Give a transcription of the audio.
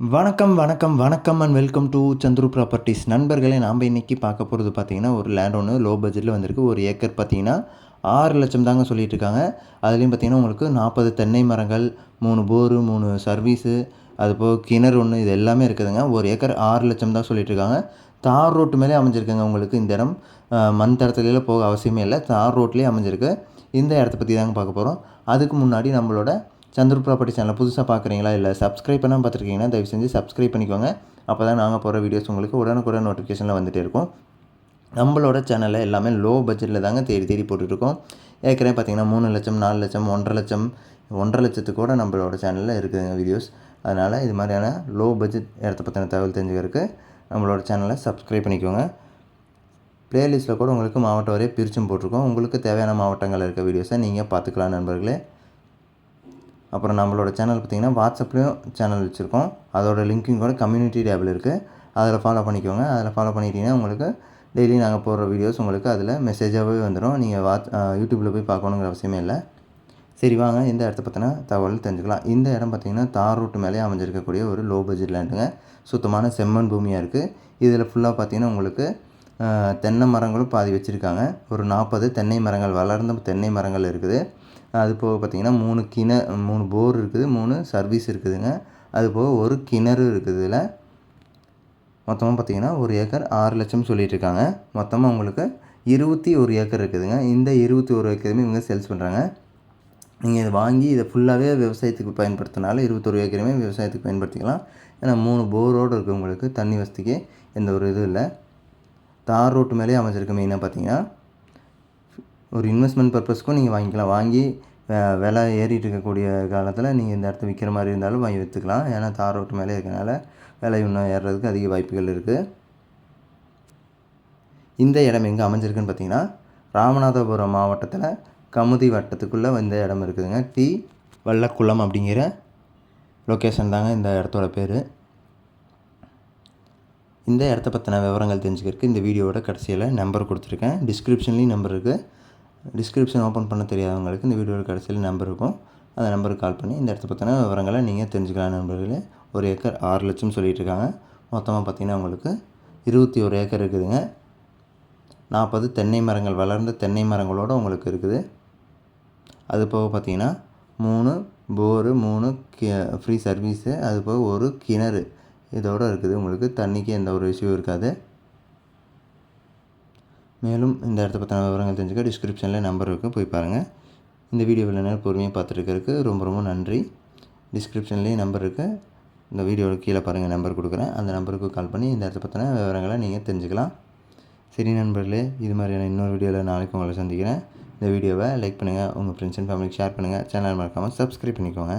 வணக்கம் வணக்கம் வணக்கம் and welcome to Chandru properties நண்பர்களே நாம் இன்றைக்கி பார்க்க போகிறது பார்த்தீங்கன்னா ஒரு லேண்ட் ஒன்று லோ பட்ஜெட்டில் வந்திருக்கு. ஒரு ஏக்கர் பார்த்திங்கன்னா ஆறு லட்சம் தாங்க சொல்லிட்டு இருக்காங்க. அதுலேயும் பார்த்தீங்கன்னா உங்களுக்கு நாற்பது தென்னை மரங்கள் மூணு போரு மூணு சர்வீஸு அது போக கிணறு ஒன்று இது எல்லாமே இருக்குதுங்க. ஒரு ஏக்கர் ஆறு லட்சம் தான் சொல்லிட்டு இருக்காங்க. தார் ரோட்டு மேலே அமைஞ்சிருக்குங்க உங்களுக்கு இந்த இடம். மண் தரத்துலேயே போக அவசியமே இல்லை. தார் ரோட்லேயே அமைஞ்சிருக்கு. இந்த இடத்த பற்றி தாங்க பார்க்க போகிறோம் அதுக்கு முன்னாடி நம்மளோட சந்துரு ப்ராப்பர்ட்டி சேனலை புதுசாக பார்க்குறீங்களா இல்லை சப்ஸ்கிரைப் பண்ணால் பார்த்துருக்கீங்கன்னா தயவு செஞ்சு சப்ஸ்கிரைப் பண்ணிக்கோங்க. அப்போ தான் நாங்கள் போகிற வீடியோஸ் உங்களுக்கு உடனுக்குடன் நோட்டிஃபிகேஷனில் வந்துகிட்டே இருக்கும். நம்மளோட சேனலில் எல்லாமே லோ பட்ஜெட்டில் தாங்க தேடி தேடி போட்டுட்ருக்கோம். ஏற்கனவே பார்த்தீங்கன்னா மூணு லட்சம் நாலு லட்சம் ஒன்றரை லட்சம் ஒன்றரை லட்சத்துக்கு கூட நம்மளோட சேனலில் இருக்குதுங்க வீடியோஸ் அதனால் இது மாதிரியான லோ பட்ஜெட் இடத்த பற்றின தகவல் தெரிஞ்சுக்கிறதுக்கு நம்மளோட சேனலை சப்ஸ்கிரைப் பண்ணிக்கோங்க. ப்ளேலிஸ்ட்டில் கூட உங்களுக்கு மாவட்டம் வரைய பிரிச்சும் போட்டிருக்கோம். உங்களுக்கு தேவையான மாவட்டங்கள் இருக்க வீடியோஸை நீங்கள் பார்த்துக்கலாம் நண்பர்களே. அப்புறம் நம்மளோட சேனல் பார்த்தீங்கன்னா வாட்ஸ்அப்லேயும் சேனல் வச்சுருக்கோம். அதோட லிங்க்கும் கூட கம்யூனிட்டி டேபிள் இருக்குது அதில் ஃபாலோ பண்ணிக்கோங்க. அதில் ஃபாலோ பண்ணிட்டீங்கன்னா உங்களுக்கு டெய்லி நாங்கள் போடுற வீடியோஸ் உங்களுக்கு அதில் மெசேஜாகவே வந்துடும் நீங்கள் வாட்ஸ் யூடியூப்பில் போய் பார்க்கணுங்கிற அவசியமே இல்லை. சரி வாங்க. இந்த இடத்த பற்றின தகவல் தெரிஞ்சுக்கலாம். இந்த இடம் பார்த்திங்கன்னா தார் ரூட்டு மேலே அமைஞ்சிருக்கக்கூடிய ஒரு லோ பட்ஜெட் லேண்டுங்க சுத்தமான செம்மண் பூமியாக இருக்குது இதில் ஃபுல்லாக பார்த்தீங்கன்னா உங்களுக்கு தென்னை மரங்களும் பாதி வச்சுருக்காங்க. ஒரு நாற்பது தென்னை மரங்கள் வளர்ந்த தென்னை மரங்கள் இருக்குது. அது போக பார்த்திங்கன்னா மூணு கிண மூணு போர் இருக்குது மூணு சர்வீஸ் இருக்குதுங்க. அது போக ஒரு கிணறு இருக்குது இதில். மொத்தமாக பார்த்தீங்கன்னா ஒரு ஏக்கர் ஆறு லட்சம் சொல்லிகிட்ருக்காங்க மொத்தமாக உங்களுக்கு இருபத்தி ஒரு ஏக்கர் இருக்குதுங்க. இந்த இருபத்தி ஒரு ஏக்கருமே இவங்க சேல்ஸ் பண்ணுறாங்க நீங்கள் இதை வாங்கி இதை ஃபுல்லாகவே விவசாயத்துக்கு பயன்படுத்தினாலும் இருபத்தொரு ஏக்கருமே விவசாயத்துக்கு பயன்படுத்திக்கலாம். ஏன்னா மூணு போரோடு இருக்குது உங்களுக்கு தண்ணி வசதிக்கு எந்த ஒரு இதுவும் இல்லை. தார் ரோட்டு மேலேயே அமைஞ்சிருக்கு மெயினாக பார்த்தீங்கன்னா. ஒரு இன்வெஸ்ட்மெண்ட் பர்பஸ்க்கும் நீங்கள் வாங்கிக்கலாம். வாங்கி விலை ஏறிட்டு இருக்கக்கூடிய காலத்தில் நீங்கள் இந்த இடத்த விற்கிற மாதிரி இருந்தாலும் வாங்கி விற்றுக்கலாம் ஏன்னா தார் ரோட்டு மேலே இருக்கனால விலை இன்னும் ஏறுறதுக்கு அதிக வாய்ப்புகள் இருக்குது இந்த இடம் எங்கே அமைஞ்சிருக்குன்னு பார்த்தீங்கன்னா ராமநாதபுரம் மாவட்டத்தில் கமுதி வட்டத்துக்குள்ளே இந்த இடம் இருக்குதுங்க. டி. வல்லக்குளம் அப்படிங்கிற லொக்கேஷன் தாங்க இந்த இடத்தோட பேர். இந்த இடத்த பற்றின விவரங்கள் தெரிஞ்சுக்கிறதுக்கு இந்த வீடியோவோட கடைசியில் நம்பர் கொடுத்துருக்கேன். டிஸ்கிரிப்ஷன்லேயும் நம்பர் இருக்குது டிஸ்கிரிப்ஷன் ஓப்பன் பண்ண தெரியாதவங்களுக்கு இந்த வீடியோவில் கடைசியில் நம்பர் இருக்கும். அந்த நம்பருக்கு கால் பண்ணி இந்த இடத்த பற்றின விவரங்களை நீங்கள் தெரிஞ்சுக்கலாம் நண்பர்களே. ஒரு ஏக்கர் ஆறு லட்சம் சொல்லிகிட்ருக்காங்க மொத்தமாக பார்த்தீங்கன்னா உங்களுக்கு இருபத்தி ஒரு ஏக்கர் இருக்குதுங்க. நாற்பது தென்னை மரங்கள் வளர்ந்த தென்னை மரங்களோடு உங்களுக்கு இருக்குது. அது போக பார்த்தீங்கன்னா மூணு போரு மூணு கி ஃப்ரீ சர்வீஸு அது போக ஒரு கிணறு இதோடு இருக்குது. உங்களுக்கு தண்ணிக்கு எந்த ஒரு இஷ்யூ இருக்காது. மேலும் இந்த இடத்த பற்றின விவரங்கள் தெரிஞ்சுக்க டிஸ்கிரிப்ஷனில் நம்பர் இருக்குது போய் பாருங்கள் இந்த வீடியோவில் நேரம் பொறுமையாக பார்த்துருக்கிறதுக்கு ரொம்ப ரொம்ப நன்றி. டிஸ்கிரிப்ஷன்லேயும் நம்பர் இருக்குது இந்த வீடியோவில் கீழே பாருங்கள் நம்பர் கொடுக்குறேன். அந்த நம்பருக்கு கால் பண்ணி இந்த இடத்த பற்றின விவரங்களை நீங்கள் தெரிஞ்சுக்கலாம். சரி நண்பர்களே இது மாதிரியான இன்னொரு வீடியோவில் நாளைக்கு உங்களை சந்திக்கிறேன். இந்த வீடியோவை லைக் பண்ணுங்கள் உங்கள் ஃப்ரெண்ட்ஸ் அண்ட் ஃபேமிலிக்கு ஷேர் பண்ணுங்கள் சேனல் மறக்காமல் சப்ஸ்கிரைப் பண்ணிக்கோங்க.